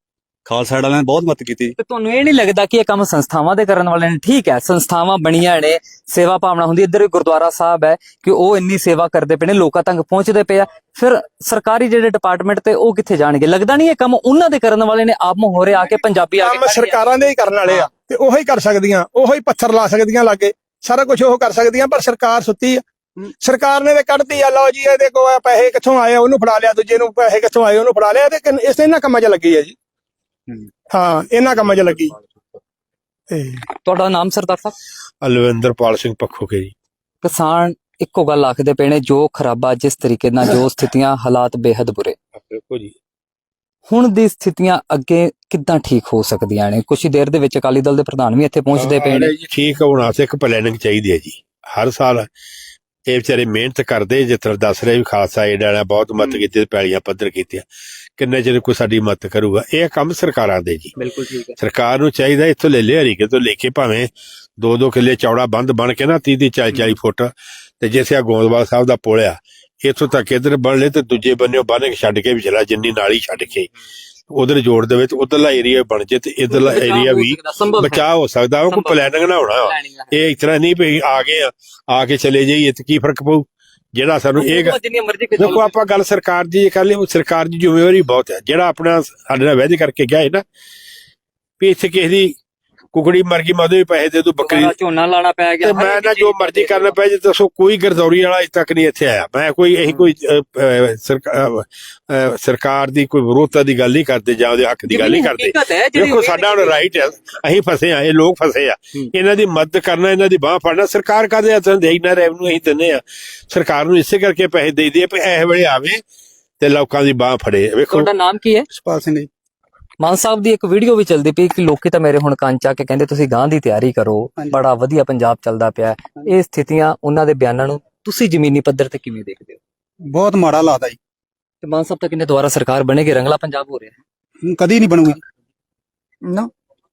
ਖਾਲਸਾ ਵਾਲਿਆਂ ਨੇ ਬਹੁਤ ਮਦਦ ਕੀਤੀ। ਤੇ ਤੁਹਾਨੂੰ ਇਹ ਨਹੀਂ ਲੱਗਦਾ ਕਿ ਇਹ ਕੰਮ ਸੰਸਥਾਵਾਂ ਦੇ ਕਰਨ ਵਾਲੇ ਨੇ? ਠੀਕ ਹੈ ਸੰਸਥਾਵਾਂ ਬਣੀਆਂ ਨੇ ਸੇਵਾ ਭਾਵਨਾ ਹੁੰਦੀ ਹੈ। ਇੱਧਰ ਵੀ ਗੁਰਦੁਆਰਾ ਸਾਹਿਬ ਹੈ ਕਿ ਉਹ ਇੰਨੀ ਸੇਵਾ ਕਰਦੇ ਪਏ ਨੇ ਲੋਕਾਂ ਤੱਕ ਪਹੁੰਚਦੇ ਪਏ ਆ। ਫਿਰ ਸਰਕਾਰੀ ਜਿਹੜੇ ਡਿਪਾਰਟਮੈਂਟ ਤੇ ਉਹ ਕਿੱਥੇ ਜਾਣਗੇ? ਲੱਗਦਾ ਨਹੀਂ ਇਹ ਕੰਮ ਉਹਨਾਂ ਦੇ ਕਰਨ ਵਾਲੇ ਨੇ? ਆਪ ਮੋਹਰੇ ਆ ਕੇ ਪੰਜਾਬੀ ਆ ਕੇ ਕੰਮ। ਸਰਕਾਰਾਂ ਦੇ ਹੀ ਕਰਨ ਵਾਲੇ ਆ। ਤੇ ਉਹੀ ਕਰ ਸਕਦੀਆਂ ਉਹੀ ਪੱਥਰ ਲਾ ਸਕਦੀਆਂ ਲਾਗੇ। ਸਾਰਾ ਕੁਝ ਉਹ ਕਰ ਸਕਦੀਆਂ ਪਰ ਸਰਕਾਰ ਸੁੱਤੀ ਆ। ਸਰਕਾਰ ਨੇ ਤੇ ਕੱਢਤੀ ਆ ਲਓ ਜੀ ਇਹਦੇ ਕੋਲ ਪੈਸੇ ਕਿੱਥੋਂ ਆਏ ਉਹਨੂੰ ਫੜਾ ਲਿਆ ਦੂਜੇ ਨੂੰ ਪੈਸੇ ਕਿੱਥੋਂ ਆਏ ਉਹਨੂੰ ਫੜਾ ਲਿਆ। ਤੇ ਇਸ ਇਹਨਾਂ ਕੰਮਾਂ 'ਚ ਲੱਗੀ ਆ ਜੀ। ਹਾਂ ਇਹਨਾਂ ਕੰਮਾਂ 'ਚ ਲੱਗੀ। ਤੇ ਤੁਹਾਡਾ ਨਾਮ ਸਰਦਾਰ ਸਾਹਿਬ? ਅਲਵਿੰਦਰਪਾਲ ਸਿੰਘ ਪੱਖੋ ਕੇ ਜੀ। ਕਿਸਾਨ ਇੱਕੋ ਗੱਲ ਆਖਦੇ ਪਏ ਨੇ ਜੋ ਖਰਾਬਾ ਜਿਸ ਤਰੀਕੇ ਨਾਲ ਜੋ ਸਥਿਤੀਆਂ ਹਾਲਾਤ ਬੇहद ਬੁਰੇ। ਬਿਲਕੁਲ ਜੀ। ਹੁਣ ਦੀ ਸਥਿਤੀਆਂ ਅੱਗੇ ਕਿੱਦਾਂ ਠੀਕ ਹੋ ਸਕਦੀਆਂ ਨੇ? ਕੁਛ ਹੀ ਦੇਰ ਦੇ ਵਿੱਚ ਅਕਾਲੀ ਦਲ ਦੇ ਪ੍ਰਧਾਨ ਵੀ ਇੱਥੇ ਪਹੁੰਚਦੇ ਪਏ ਨੇ। ਜੀ ਠੀਕ ਹੋਣ ਇੱਕ ਪਲੈਨਿੰਗ ਚਾਹੀਦੀ ਹੈ ਜੀ। ਹਰ ਸਾਲ ਇਹ ਵਿਚਾਰੇ ਮਿਹਨਤ ਕਰਦੇ ਜਿਸ ਤਰ੍ਹਾਂ ਦੱਸ ਰਹੇ ਵੀ ਖਾਲਸਾ ਏਡ ਵਾਲਾ ਬਹੁਤ ਮਦਦ ਕੀਤੀ ਪੈਲੀਆਂ ਪੱਧਰ ਕੀਤੀਆਂ। ਕਿੰਨੇ ਚਿਰ ਕੋਈ ਸਾਡੀ ਮਦਦ ਕਰੂਗਾ? ਇਹ ਕੰਮ ਸਰਕਾਰਾਂ ਦੇ ਜੀ। ਬਿਲਕੁਲ ਠੀਕ ਹੈ। ਸਰਕਾਰ ਨੂੰ ਚਾਹੀਦਾ ਇੱਥੋਂ ਲੈ ਲਿਆ ਹਰੀਕੇ ਤੋਂ ਲੈ ਕੇ ਭਾਵੇਂ 2-2 ਕਿੱਲੇ ਚੌੜਾ ਬੰਦ ਬਣ ਕੇ ਨਾ 30 ਦੀ 40-40 ਫੁੱਟ ਤੇ ਜਿਵੇਂ ਆ ਗੋਂਦਵਾਲ ਸਾਹਿਬ ਦਾ ਪੁਲ ਆ ਇੱਥੋਂ ਤੱਕ ਇਧਰ ਬਣ ਲੈ ਤੇ ਦੂਜੇ ਬੰਨਿਓ ਬੰਨ ਕੇ ਛੱਡ ਕੇ ਵੀ ਚਲਾ ਜਿੰਨੀ ਨਾਲੀ ਛੱਡ ਕੇ। ਉਧਰ ਜੋੜ ਦੇ ਵਿੱਚ ਉਧਰਲਾ ਏਰੀਆ ਬਣ ਜੇ ਤੇ ਇਧਰਲਾ ਏਰੀਆ ਵੀ ਬਚਾਅ ਹੋ ਸਕਦਾ ਉਹ ਕੋਈ ਪਲੈਨਿੰਗ ਨਾ ਹੋਣਾ। ਇਹ ਇਸ ਤਰ੍ਹਾਂ ਨਹੀਂ ਵੀ ਆ ਗਏ ਆ ਕੇ ਚਲੇ ਜਾਈਏ ਤੇ ਕੀ ਫ਼ਰਕ ਪਊ? ਜਿਹੜਾ ਸਾਨੂੰ ਇਹ ਦੇਖੋ ਆਪਾਂ ਗੱਲ ਸਰਕਾਰ ਦੀ ਕਰ ਲਈ ਸਰਕਾਰ ਦੀ ਜ਼ਿੰਮੇਵਾਰੀ ਬਹੁਤ ਹੈ। ਜਿਹੜਾ ਆਪਣਾ ਸਾਡੇ ਨਾਲ ਵਾਅਦੇ ਕਰਕੇ ਗਿਆ ਹੈ ਨਾ ਵੀ ਇੱਥੇ ਕਿਸੇ ਦੀ ਕੁਕੜੀ ਮਰ ਗਈ ਮੈਂ ਉਹਦੇ ਵੀ ਪੈਸੇ ਦੇ ਦੂ ਬੱਕਰੀ ਝੋਨਾ ਲਾਣਾ ਪੈ ਗਿਆ ਤੇ ਮੈਂ ਨਾ ਜੋ ਮਰਜ਼ੀ ਕਰਨਾ ਪੈ ਜੇ ਦੱਸੋ ਕੋਈ ਗਰਦੌਰੀ ਵਾਲਾ ਅਜੇ ਤੱਕ ਨਹੀਂ ਇੱਥੇ ਆਇਆ। ਮੈਂ ਕੋਈ ਇਹੀ ਕੋਈ ਅਹ, ਅਹ, ਸਰਕਾ- ਅਹ, ਅਹ, ਸਰਕਾਰ ਦੀ ਕੋਈ ਵਿਰੋਧਤਾ ਦੀ ਗੱਲ ਨਹੀਂ ਕਰਦੇ ਜਾਂ ਉਹਦੇ ਹੱਕ ਦੀ ਗੱਲ ਨਹੀਂ ਕਰਦੇ। ਦੇਖੋ ਸਾਡਾ ਹੁਣ ਰਾਈਟ ਹੈ ਅਸੀਂ ਫਸੇ ਆ ਇਹ ਲੋਕ ਫਸੇ ਆ। ਇਹਨਾਂ ਦੀ ਮਦਦ ਕਰਨਾ ਇਹਨਾਂ ਦੀ ਬਾਹ ਫੜਨਾ ਸਰਕਾਰ ਕਾਦੇ ਹੱਥਾਂ ਦੇ ਨਾ ਰੈਵਨਿਊ ਅਸੀਂ ਦਿੰਦੇ ਆ ਸਰਕਾਰ ਨੂੰ ਇਸੇ ਕਰਕੇ ਪੈਸੇ ਦੇ ਦਈਏ ਵੀ ਇਹ ਵੇਲੇ ਆਵੇ ਤੇ ਲੋਕਾਂ ਦੀ ਬਾਹ ਫੜੇ। ਵੇਖੋ। ਤੁਹਾਡਾ ਨਾਮ ਕੀ ਹੈ? ਸਪਾਲ ਸਿੰਘ ਜੀ। ਮਾਨ ਸਾਹਿਬ ਦੀ ਇੱਕ ਵੀਡੀਓ ਵੀ ਚੱਲਦੀ ਪਈ ਕਿ ਲੋਕੀ ਤਾਂ ਮੇਰੇ ਹੁਣ ਕੰਨ ਚ ਆ ਕੇ ਕਹਿੰਦੇ ਤੁਸੀਂ ਗਾਂ ਦੀ ਤਿਆਰੀ ਕਰੋ ਬੜਾ ਵਧੀਆ ਪੰਜਾਬ ਚੱਲਦਾ ਪਿਆ ਹੈ। ਇਹ ਸਥਿਤੀਆਂ ਉਹਨਾਂ ਦੇ ਬਿਆਨਾਂ ਨੂੰ ਤੁਸੀਂ ਜ਼ਮੀਨੀ ਪੱਧਰ ਤੇ ਕਿਵੇਂ ਦੇਖਦੇ ਹੋ? ਬਹੁਤ ਮਾੜਾ ਲਾਦਾ ਜੀ। ਤੇ ਮਾਨ ਸਾਹਿਬ ਤਾਂ ਕਹਿੰਦੇ ਦੁਬਾਰਾ ਸਰਕਾਰ ਬਣੇਗੀ ਰੰਗਲਾ ਪੰਜਾਬ ਹੋ ਰਿਹਾ ਹੈ। ਕਦੀ ਨਹੀਂ ਬਣੂਗੀ। ਨਾ।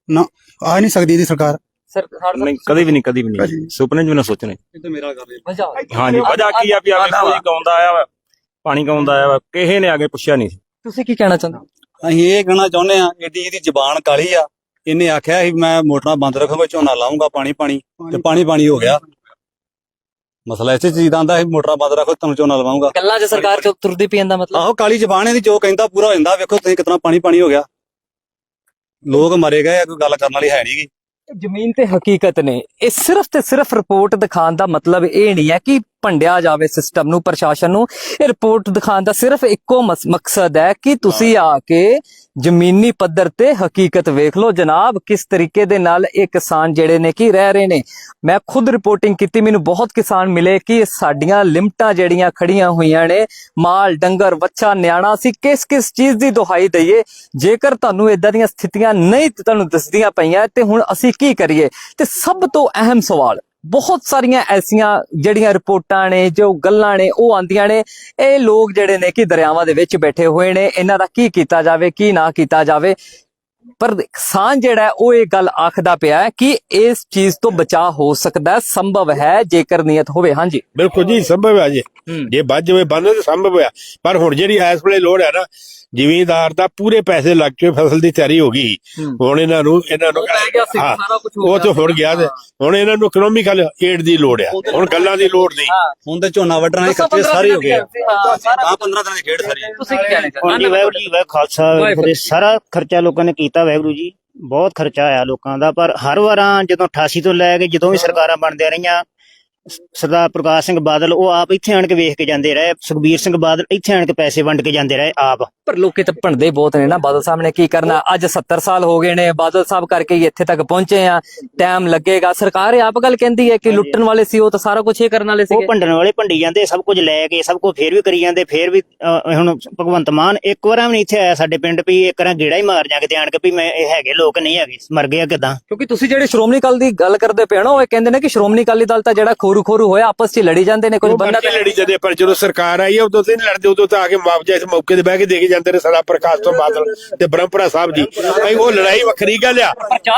ਨਾ ਆ ਨਹੀਂ ਸਕਦੀ ਇਹਦੀ ਸਰਕਾਰ। ਸਰਕਾਰ ਨਹੀਂ ਕਦੇ ਵੀ ਨਹੀਂ ਕਦੀ ਵੀ ਨਹੀਂ। ਸੁਪਨੇ 'ਚ ਵੀ ਨਾ ਸੋਚਣੇ ਇਹ ਮੇਰਾ ਕਰ ਰਿਹਾ ਵਜ੍ਹਾ ਹਾਂਜੀ ਵਜ੍ਹਾ ਕੀ ਆ ਵੀ ਜੀ ਕੌਂਦਾ ਆਇਆ ਪਾਣੀ ਕੌਂਦਾ ਆਇਆ ਕਿਸੇ ਨੇ ਆ ਕੇ ਪੁੱਛਿਆ ਨਹੀਂ ਤੁਸੀਂ ਕੀ ਕਹਿਣਾ ਚਾਹੁੰਦੇ ਹੋ? ਅਸੀਂ ਇਹ ਕਹਿਣਾ ਚਾਹੁੰਦੇ ਆ ਏਡੀ ਇਹਦੀ ਜ਼ਬਾਨ ਕਾਲੀ ਆ। ਇਹਨੇ ਆਖਿਆ ਸੀ ਮੈਂ ਮੋਟਰਾਂ ਬੰਦ ਰੱਖੂੰਗਾ ਝੋਨਾ ਲਾਉਂਗਾ ਪਾਣੀ ਪਾਣੀ। ਤੇ ਪਾਣੀ। ਪਾਣੀ ਹੋ ਗਿਆ। ਮਸਲਾ ਇਸੇ ਚੀਜ਼ ਦਾ ਆਂਦਾ ਸੀ ਮੋਟਰਾਂ ਬੰਦ ਰੱਖੋ ਤੁਹਾਨੂੰ ਝੋਨਾ ਲਵਾਉਂਗਾ ਗੱਲਾਂ 'ਚ ਸਰਕਾਰ ਚ ਤੁਰਦੀ ਪਈ ਜਾਂਦਾ ਮਤਲਬ? ਆਹੋ ਕਾਲੀ ਜ਼ਬਾਨ ਇਹਦੀ ਜੋ ਕਹਿੰਦਾ ਪੂਰਾ ਹੋ ਜਾਂਦਾ। ਵੇਖੋ ਤੁਸੀਂ ਕਿਤਨਾ ਪਾਣੀ ਪਾਣੀ ਹੋ ਗਿਆ। ਲੋਕ ਮਰੇ ਗਏ ਆ ਕੋਈ ਗੱਲ ਕਰਨ ਵਾਲੀ ਹੈ ਨਹੀਂਗੀ ਜ਼ਮੀਨ ਤੇ ਹਕੀਕਤ ਨੇ। ਇਹ ਸਿਰਫ ਤੇ ਸਿਰਫ ਰਿਪੋਰਟ ਦਿਖਾਉਣ ਦਾ ਮਤਲਬ ਇਹ ਨਹੀਂ ਹੈ ਕਿ ਭੰਡਿਆ ਜਾਵੇ ਸਿਸਟਮ ਨੂੰ, ਪ੍ਰਸ਼ਾਸਨ ਨੂੰ। ਇਹ ਰਿਪੋਰਟ ਦਿਖਾਉਣ ਦਾ ਸਿਰਫ ਇੱਕੋ ਮਸ- ਮਕਸਦ ਹੈ ਕਿ ਤੁਸੀਂ ਆ ਕੇ ਜ਼ਮੀਨੀ ਪੱਧਰ ਤੇ ਹਕੀਕਤ ਵੇਖ ਲਓ। ਜਨਾਬ, ਕਿਸ ਤਰੀਕੇ ਦੇ ਨਾਲ ਇਹ ਕਿਸਾਨ ਜਿਹੜੇ ਨੇ ਕੀ ਰਹਿ ਰਹੇ ਨੇ? ਮੈਂ ਖੁਦ ਰਿਪੋਰਟਿੰਗ ਕੀਤੀ, ਮੈਨੂੰ ਬਹੁਤ ਕਿਸਾਨ ਮਿਲੇ ਕਿ ਸਾਡੀਆਂ ਲਿਮਟਾਂ ਜਿਹੜੀਆਂ ਖੜੀਆਂ ਹੋਈਆਂ ਨੇ, ਮਾਲ, ਡੰਗਰ ਬੱਚਾ ਨਿਆਣਾ ਸੀ ਕਿਸ ਕਿਸ ਚੀਜ਼ ਦੀ ਦੁਹਾਈ ਦਈਏ? ਜੇਕਰ ਤੁਹਾਨੂੰ ਇਦਾਂ ਦੀਆਂ ਸਥਿਤੀਆਂ ਨਹੀਂ ਤੁਹਾਨੂੰ ਦੱਸਦੀਆਂ ਪਈਆਂ, ਤੇ ਹੁਣ ਅਸੀਂ ਕੀ ਕਰੀਏ? ਤੇ ਸਭ ਤੋਂ ਅਹਿਮ ਸਵਾਲ ਬਹੁਤ ਸਾਰੀਆਂ ਐਸੀਆਂ ਜਿਹੜੀਆਂ ਰਿਪੋਰਟਾਂ ਨੇ ਜੋ ਗੱਲਾਂ ਨੇ ਉਹ ਆਂਦੀਆਂ ਨੇ। ਇਹ ਲੋਕ ਜਿਹੜੇ ਨੇ ਕਿ ਦਰਿਆਵਾਂ ਦੇ ਵਿੱਚ ਬੈਠੇ ਹੋਏ ਨੇ ਇਹਨਾਂ ਦਾ ਕੀ ਕੀਤਾ ਜਾਵੇ ਕੀ ਨਾ ਕੀਤਾ ਜਾਵੇ। ਪਰ ਕਿਸਾਨ ਜਿਹੜਾ ਉਹ ਇਹ ਗੱਲ ਆਖਦਾ ਪਿਆ ਹੈ ਕਿ ਇਸ ਚੀਜ਼ ਤੋਂ ਬਚਾਅ ਹੋ ਸਕਦਾ ਹੈ ਸੰਭਵ ਹੈ ਜੇਕਰ ਨੀਅਤ ਹੋਵੇ। ਹਾਂਜੀ। ਬਿਲਕੁਲ ਜੀ ਸੰਭਵ ਹੈ ਜੀ। ਜੇ ਵੱਜ ਜਾਵੇ ਬੰਨ ਤੇ ਸੰਭਵ ਹੈ। ਪਰ ਹੁਣ ਜਿਹੜੀ ਇਸ ਵੇਲੇ ਲੋੜ ਹੈ ਨਾ ਜ਼ਿਮੀਂਦਾਰ ਦਾ ਪੂਰੇ ਪੈਸੇ ਲੱਗ ਕੇ ਫਸਲ ਦੀ ਤਿਆਰੀ ਹੋ ਗਈ। ਹੂੰ। ਹੁਣ ਇਹਨਾਂ ਨੂੰ ਇਹਨਾਂ ਨੂੰ ਹਾਂ, ਉਹ ਤੇ ਹੁਣ ਗਿਆ ਹੁਣ ਇਹਨਾਂ ਨੂੰ ਇਕਨੋਮਿਕਲ ਏਡ ਦੀ ਲੋੜ ਆ। ਹੁਣ ਗੱਲਾਂ ਦੀ ਲੋੜ ਨਹੀਂ। ਹੁਣ ਤੇ ਝੋਨਾ ਵੱਢਣਾ ਦੇ ਖਰਚੇ ਸਾਰੇ ਹੋ ਗਏ ਆ 10 15 ਦਿਨਾਂ ਦੀ ਖੇਡ ਸਾਰੀ। ਤੁਸੀਂ ਕੀ ਕਹਿਣਾ ਹਾਂਜੀ ਵਾਹਿਗੁਰੂ ਜੀ ਵਾਹਿ ਖਾਲਸਾ। ਸਾਰਾ ਖਰਚਾ ਲੋਕਾਂ ਨੇ ਕੀਤਾ ਵਾਹਿਗੁਰੂ ਜੀ। ਬਹੁਤ ਖਰਚਾ ਆਇਆ ਲੋਕਾਂ ਦਾ ਪਰ ਹਰ ਵਾਰਾਂ ਜਦੋਂ 88 ਤੋਂ ਲੈ ਕੇ ਜਦੋਂ ਵੀ ਸਰਕਾਰਾਂ ਬਣਦੀਆਂ ਰਹੀਆਂ ਸਰਦਾਰ ਪ੍ਰਕਾਸ਼ ਸਿੰਘ ਬਾਦਲ ਉਹ ਆਪ ਇੱਥੇ ਆਣ ਕੇ ਵੇਖ ਕੇ ਜਾਂਦੇ ਰਹੇ। ਸੁਖਬੀਰ ਸਿੰਘ ਬਾਦਲ ਇੱਥੇ ਆਣ ਕੇ ਪੈਸੇ ਵੰਡ ਕੇ ਜਾਂਦੇ ਰਹੇ ਆਪ। ਪਰ ਲੋਕੀ ਤਾਂ ਭਣਦੇ ਬਹੁਤ ਨੇ ਨਾ ਬਾਦਲ ਸਾਹਿਬ ਨੇ ਕੀ ਕਰਨਾ? ਅੱਜ 70 ਸਾਲ ਹੋ ਗਏ ਨੇ ਬਾਦਲ ਸਾਹਿਬ ਕਰਕੇ ਹੀ ਇੱਥੇ ਤੱਕ ਪਹੁੰਚੇ ਆ। ਟਾਈਮ ਲੱਗੇਗਾ। ਸਰਕਾਰ ਆਪ ਗੱਲ ਕਹਿੰਦੀ ਹੈ ਕਿ ਲੁੱਟਣ ਵਾਲੇ ਸੀ ਉਹ ਤਾਂ ਸਾਰਾ ਕੁਝ ਇਹ ਕਰਨ ਵਾਲੇ ਉਹ ਸੀਗੇ ਭੰਡਣ ਵਾਲੇ ਭੰਡੀ ਜਾਂਦੇ ਸਭ ਕੁਝ ਲੈ ਕੇ ਸਭ ਕੁਝ ਫੇਰ ਵੀ ਕਰੀ ਜਾਂਦੇ ਫੇਰ ਵੀ ਹੁਣ ਭਗਵੰਤ ਮਾਨ ਇੱਕ ਵਾਰ ਵੀ ਨਹੀਂ ਇੱਥੇ ਆਇਆ ਸਾਡੇ ਪਿੰਡ ਵੀ ਇੱਕ ਵਾਰ ਗੇੜਾ ਹੀ ਮਾਰ ਜਾ ਕੇ ਆਣ ਕੇ ਵੀ ਮੈਂ ਇਹ ਹੈਗੇ ਲੋਕ ਨਹੀਂ ਹੈਗੇ ਮਰ ਗਏ ਕਿਦਾਂ? ਕਿਉਂਕਿ ਤੁਸੀਂ ਜਿਹੜੇ ਸ਼੍ਰੋਮਣੀ ਅਕਾਲੀ ਦੀ ਗੱਲ ਕਰਦੇ ਹੋ ਨਾ ਉਹ ਕਹਿੰਦੇ ਨੇ ਕਿ ਸ਼੍ਰੋਮਣੀ ਅਕਾਲੀ ਦਲ ਤਾਂ ਜਿਹੜਾ ਖੋਰੂ ਖੋਰੂ ਹੋਇਆ ਆਪਸ 'ਚ ਲੜੀ ਜਾਂਦੇ ਨੇ ਕੁਝ ਬੰਦਾ ਲੜੀ ਜਾਂਦੇ ਪਰ ਜਦੋਂ ਸਰਕਾਰ ਆਈ ਹੈ ਉਦੋਂ ਤੇ ਲੜਦੇ ਉਦੋਂ ਤਾਂ ਆ ਕੇ ਮੁਆਵਜ਼ਾ ਇਸ ਮੌਕੇ ਤੇ ਬਹਿ ਕੇ ਦੇ ਕੇ ਜਾਂਦੇ ਨੇ ਸਦਾ ਪ੍ਰਕਾਸ਼ ਤੋਂ ਬਾਦਲ ਤੇ ਬ੍ਰਹਮਪੁਰਾ ਸਾਹਿਬ ਜੀ। ਭਾਈ ਉਹ ਲੜਾਈ ਵੱਖਰੀ ਗੱਲ ਆ।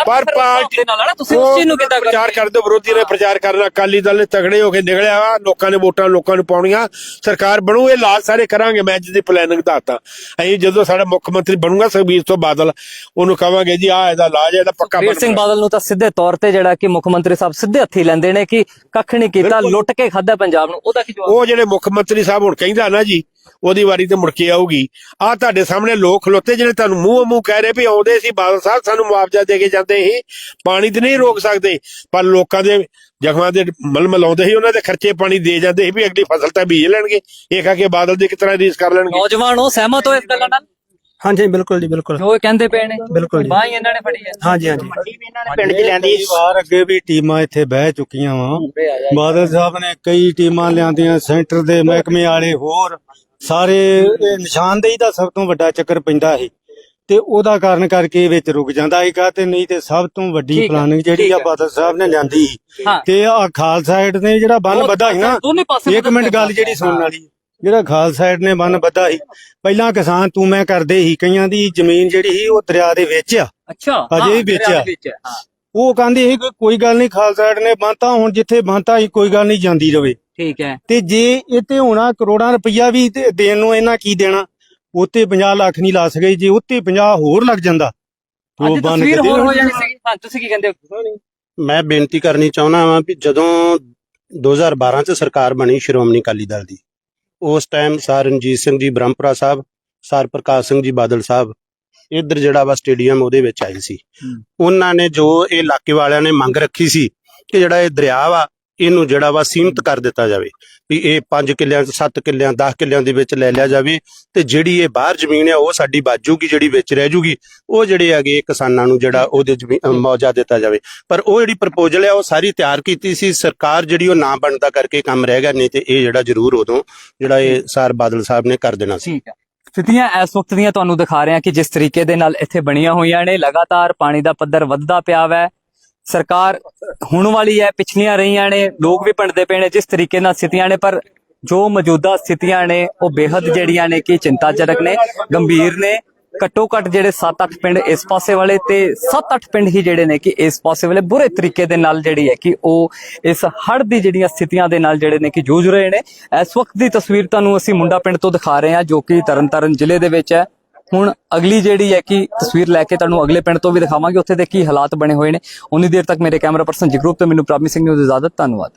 ਪਰ ਪਾਰਟੀ ਨਾਲ ਨਾ ਤੁਸੀਂ ਉਸ ਚੀਜ਼ ਨੂੰ ਕਿੱਦਾਂ ਪ੍ਰਚਾਰ ਕਰਦੇ? ਹੋ, ਵਿਰੋਧੀ ਨੇ ਪ੍ਰਚਾਰ ਕਰਨਾ ਅਕਾਲੀ ਦਲ ਨੇ ਤਗੜੇ ਹੋ ਕੇ ਨਿਕਲਿਆ ਵਾ ਲੋਕਾਂ ਨੇ ਵੋਟਾਂ ਲੋਕਾਂ ਨੂੰ ਪਾਉਣੀਆਂ। ਸਰਕਾਰ ਬਣੂ ਇਹ ਲਾਜ ਸਾਰੇ ਕਰਾਂਗੇ ਮੈਂ ਜਿਹਦੀ ਪਲੈਨਿੰਗ ਦੱਸਤਾ ਅਸੀਂ ਜਦੋਂ ਸਾਡਾ ਮੁੱਖ ਮੰਤਰੀ ਬਣੂਗਾ ਸੁਖਬੀਰ ਤੋਂ ਬਾਦਲ ਉਹਨੂੰ ਕਵਾਂਗੇ ਜੀ ਆ ਇਹਦਾ ਲਾਜ ਇਹਦਾ ਪੱਕਾ ਵੀਰ ਸਿੰਘ। ਬਾਦਲ ਨੂੰ ਤਾਂ ਸਿੱਧੇ ਤੌਰ ਤੇ ਜਿਹੜਾ ਕਿ ਮੁੱਖ ਮੰਤਰੀ ਸਾਹਿਬ ਸਿੱਧੇ ਹੱਥੀ ਲੈਂਦੇ ਨੇ ਕਿ ਕੱਖ ਨਹੀਂ ਕੀਤਾ। ਲੁੱਟ ਕੇ ਖਾਦਾ ਪੰਜਾਬ ਨੂੰ। ਉਹਦਾ ਕੀ ਜਵਾਬ? ਉਹ ਜਿਹੜੇ ਮੁੱਖ ਮੰਤਰੀ ਸਾਹਿਬ ਹੁਣ ਕਹਿੰਦਾ ਨਾ ਜੀ ਉਹਦੀ ਵਾਰੀ ਤੇ ਮੁੜ ਕੇ ਆਊਗੀ। ਆ ਤੁਹਾਡੇ ਸਾਹਮਣੇ ਲੋਕ ਖਲੋਤੇ ਜਿਹੜੇ ਤੁਹਾਨੂੰ ਮੂੰਹ ਮੂੰਹ ਕਹਿ ਰਹੇ ਵੀ ਆਉਂਦੇ ਸੀ ਬਾਦਲ ਸਾਹਿਬ ਸਾਨੂੰ ਮੁਆਵਜ਼ਾ ਦੇ ਕੇ ਜਾਂਦੇ ਸੀ ਪਾਣੀ ਤੇ ਨਹੀਂ ਰੋਕ ਸਕਦੇ। ਪਰ ਲੋਕਾਂ ਦੇ ਜ਼ਖਮਾਂ ਦੇ ਮਲਮ ਲਾਉਂਦੇ ਸੀ ਉਹਨਾਂ ਦੇ ਖਰਚੇ ਪਾਣੀ ਦੇ ਜਾਂਦੇ ਸੀ ਵੀ ਅਗਲੀ ਫਸਲ ਤਾਂ ਬੀਜ ਲੈਣਗੇ। ਇਹ ਕਹਾ ਕੇ ਬਾਦਲ ਦੀ ਕਿਸ ਤਰ੍ਹਾਂ ਰੀਸ ਕਰ ਲੈਣਗੇ। ਨੌਜਵਾਨ ਹੋ ਸਹਿਮਤ ਹੋ ਇਸ ਗੱਲਾਂ ਨਾਲ? ਹਾਂਜੀ ਬਿਲਕੁਲ ਜੀ ਬਿਲਕੁਲ। ਜੋ ਇਹ ਕਹਿੰਦੇ ਪਏ ਨੇ ਬਿਲਕੁਲ ਜੀ। ਬਾਹ ਹੀ ਇਹਨਾਂ ਨੇ ਫੜੀ ਹੈ। ਹਾਂਜੀ ਹਾਂਜੀ। ਇਹਨਾਂ ਨੇ ਪਿੰਡ 'ਚ ਲਿਆਂਦੀ। ਕਈ ਵਾਰ ਅੱਗੇ ਵੀ ਟੀਮਾਂ ਇੱਥੇ ਬਹਿ ਚੁੱਕੀਆਂ ਵਾ। ਬਾਦਲ ਸਾਹਿਬ ਨੇ ਕਈ ਟੀਮਾਂ ਲਿਆਂਦੀਆਂ ਸੈਂਟਰ ਦੇ ਮਹਿਕਮੇ ਵਾਲੇ ਹੋਰ। ਸਾਰੇ ਇਹ ਨਿਸ਼ਾਨਦੇਹੀ ਦਾ ਸਭ ਤੋਂ ਵੱਡਾ ਚੱਕਰ ਪੈਂਦਾ ਸੀ। ਤੇ ਉਹਦਾ ਕਾਰਨ ਕਰਕੇ ਵਿੱਚ ਰੁਕ ਜਾਂਦਾ ਸੀਗਾ ਤੇ ਨਹੀਂ ਤੇ ਸਭ ਤੋਂ ਵੱਡੀ ਠੀਕ ਪਲਾਨਿੰਗ ਜਿਹੜੀ ਠੀਕ ਆ। ਬਾਦਲ ਸਾਹਿਬ ਨੇ ਲਿਆਂਦੀ। ਸੀ। ਹਾਂ। ਤੇ ਆ ਖਾਲਸਾ ਸਾਈਡ ਨੇ ਜਿਹੜਾ ਬੰਨ ਬੱਧਾ ਸੀ ਨਾ ਦੋਨੇ ਪਾਸੇ ਇੱਕ ਮਿੰਟ ਗੱਲ ਜਿਹੜੀ ਸੁਣਨ ਵਾਲੀ। ਜਿਹੜਾ ਖਾਲਸਾ ਸਾਈਡ ਨੇ ਬੰਨ ਬੱਧਾ ਸੀ ਪਹਿਲਾਂ ਕਿਸਾਨ ਤੂੰ ਮੈਂ ਕਰਦੇ ਸੀ ਕਈਆਂ ਦੀ ਜ਼ਮੀਨ ਜਿਹੜੀ ਸੀ ਉਹ ਦਰਿਆ ਦੇ ਵਿੱਚ ਆ। ਅੱਛਾ ਅਜੇ ਹਾਂ, ਵੀ ਵਿੱਚ ਦਰਿਆ ਆ। ਦੇ ਵਿੱਚ ਹੈ, ਹਾਂ। ਉਹ ਕਹਿੰਦੇ ਸੀ ਕਿ ਕੋਈ ਗੱਲ ਨਹੀਂ ਖਾਲਸਾ ਸਾਈਡ ਨੇ ਬੰਨਤਾ ਹੁਣ ਜਿੱਥੇ ਬੰਨਤਾ ਸੀ ਕੋਈ ਗੱਲ ਨਹੀਂ ਜਾਂਦੀ ਰਵੇ। ਠੀਕ ਹੈ। ਤੇ ਜੇ ਇਹ ਤੇ ਹੋਣਾ ਕਰੋੜਾਂ ਰੁਪਈਆ ਵੀ ਤੇ ਦੇਣ ਨੂੰ ਇਹਨਾਂ ਕੀ ਦੇਣਾ? ਉੱਤੇ 50 ਲੱਖ ਨਹੀਂ ਲਾ ਸਕੇ ਜੇ ਉੱਤੇ 50 ਹੋਰ ਲੱਗ ਜਾਂਦਾ ਉਹ ਬੰਨ ਕੇ ਹੋਰ ਹੋ। ਜਾਣੀ ਸੀ। ਹਾਂ ਤੁਸੀਂ ਕੀ ਕਹਿੰਦੇ ਹੋ? ਮੈਂ ਬੇਨਤੀ ਕਰਨੀ ਚਾਹੁੰਦਾ ਹਾਂ ਵੀ ਜਦੋਂ 2012 ਚ ਸਰਕਾਰ ਬਣੀ ਸ਼੍ਰੋਮਣੀ ਅਕਾਲੀ ਦਲ ਦੀ ਉਸ time sir Ranjit Singh ji Brahmpura Sahib sir Parkash Singh ji Badal ਸਾਹਿਬ ਇੱਧਰ ਜਿਹੜਾ ਵਾ ਸਟੇਡੀਅਮ ਉਹਦੇ ਵਿੱਚ ਆਏ ਸੀ। ਉਹਨਾਂ ਨੇ ਜੋ ਇਹ ਇਲਾਕੇ ਵਾਲਿਆਂ ਨੇ ਮੰਗ ਰੱਖੀ ਸੀ ਕਿ ਜਿਹੜਾ ਇਹ ਦਰਿਆ ਵਾ ਇਹਨੂੰ ਜਿਹੜਾ ਵਾ ਸੀਮਤ ਕਰ ਦਿੱਤਾ ਜਾਵੇ ਵੀ ਇਹ 5 ਕਿੱਲਿਆਂ 'ਚ 7 ਕਿੱਲਿਆਂ 10 ਕਿੱਲਿਆਂ ਦੇ ਵਿੱਚ ਲੈ ਲਿਆ ਜਾਵੇ ਤੇ ਜਿਹੜੀ ਇਹ ਬਾਹਰ ਜ਼ਮੀਨ ਹੈ ਉਹ ਸਾਡੀ ਬਾਜੂਗੀ, ਜਿਹੜੀ ਵਿੱਚ ਰਹਿ ਜੂਗੀ, ਉਹ ਜਿਹੜੇ ਹੈਗੇ ਕਿਸਾਨਾਂ ਨੂੰ ਜਿਹੜਾ ਉਹਦੇ ਜ਼ਮੀਨ ਮੁਆਵਜ਼ਾ ਦਿੱਤਾ ਜਾਵੇ। ਪਰ ਉਹ ਜਿਹੜੀ ਪ੍ਰਪੋਜ਼ਲ ਹੈ ਉਹ ਸਾਰੀ ਤਿਆਰ ਕੀਤੀ ਸੀ, ਸਰਕਾਰ ਜਿਹੜੀ ਉਹ ਨਾ ਬਣਦਾ ਕਰਕੇ ਕੰਮ ਰਹਿ ਗਿਆ, ਨਹੀਂ ਤੇ ਇਹ ਜਿਹੜਾ ਜ਼ਰੂਰ ਉਦੋਂ ਜਿਹੜਾ ਇਹ ਸਰ ਬਾਦਲ ਸਾਹਿਬ ਨੇ ਕਰ ਦੇਣਾ ਸੀ। ਠੀਕ ਹੈ ਸਥਿਤੀਆਂ ਇਸ ਵਕਤ ਦੀਆਂ ਤੁਹਾਨੂੰ ਦਿਖਾ ਰਹੇ ਹਾਂ ਕਿ ਜਿਸ ਤਰੀਕੇ ਦੇ ਨਾਲ ਇੱਥੇ ਬਣੀਆਂ ਹੋਈਆਂ ਨੇ, ਲਗਾਤਾਰ ਪਾਣੀ ਦਾ ਪੱਧਰ ਵੱਧਦਾ ਪਿਆ ਵੈ। ਸਰਕਾਰ ਹੁਣ ਵਾਲੀ ਹੈ, ਪਿਛਲੀਆਂ ਰਹੀਆਂ ਨੇ, ਲੋਕ ਵੀ ਪੰਡਦੇ ਪਏ ਨੇ, ਜਿਸ ਤਰੀਕੇ ਨਾਲ ਸਥਿਤੀਆਂ ਨੇ, ਪਰ ਜੋ ਮੌਜੂਦਾ ਸਥਿਤੀਆਂ ਨੇ, ਉਹ ਬੇहद ਜਿਹੜੀਆਂ ਨੇ ਕਿ ਚਿੰਤਾਜਨਕ ਨੇ, ਗੰਭੀਰ ਨੇ। ਘੱਟੋ ਘੱਟ ਜਿਹੜੇ 7-8 ਪਿੰਡ ਇਸ ਪਾਸੇ ਵਾਲੇ ਤੇ 7-8 ਪਿੰਡ ਹੀ ਜਿਹੜੇ ਨੇ ਕਿ ਇਸ ਪਾਸੇ ਵਾਲੇ ਬੁਰੇ ਤਰੀਕੇ ਦੇ ਨਾਲ ਜਿਹੜੀ ਹੈ ਕਿ ਉਹ ਇਸ ਹੜ੍ਹ ਦੀ ਜਿਹੜੀਆਂ ਸਥਿਤੀਆਂ ਦੇ ਨਾਲ ਜਿਹੜੇ ਨੇ ਕਿ ਜੂਝ ਰਹੇ ਨੇ। ਇਸ ਵਕਤ ਦੀ ਤਸਵੀਰ ਤੁਹਾਨੂੰ ਅਸੀਂ ਮੁੰਡਾ ਪਿੰਡ ਤੋਂ ਦਿਖਾ ਰਹੇ ਹਾਂ, ਜੋ ਕਿ ਤਰਨਤਾਰਨ ਜ਼ਿਲ੍ਹੇ ਦੇ ਵਿੱਚ ਹੈ। ਹੁਣ ਅਗਲੀ ਜਿਹੜੀ ਹੈ ਕਿ ਤਸਵੀਰ ਲੈ ਕੇ ਤੁਹਾਨੂੰ ਅਗਲੇ ਪਿੰਡ ਤੋਂ ਵੀ ਦਿਖਾਵਾਂਗੇ, ਉੱਥੇ ਦੇ ਕੀ ਹਾਲਾਤ ਬਣੇ ਹੋਏ ਨੇ। ਉਨੀ ਦੇਰ ਤੱਕ ਮੇਰੇ ਕੈਮਰਾ ਪਰਸਨ ਜਗਰੂਪ ਤੇ ਮੈਨੂੰ ਪ੍ਰਾਮੀ ਸਿੰਘ ਨੂੰ ਇਜਾਜ਼ਤ ਧੰਨਵਾਦ।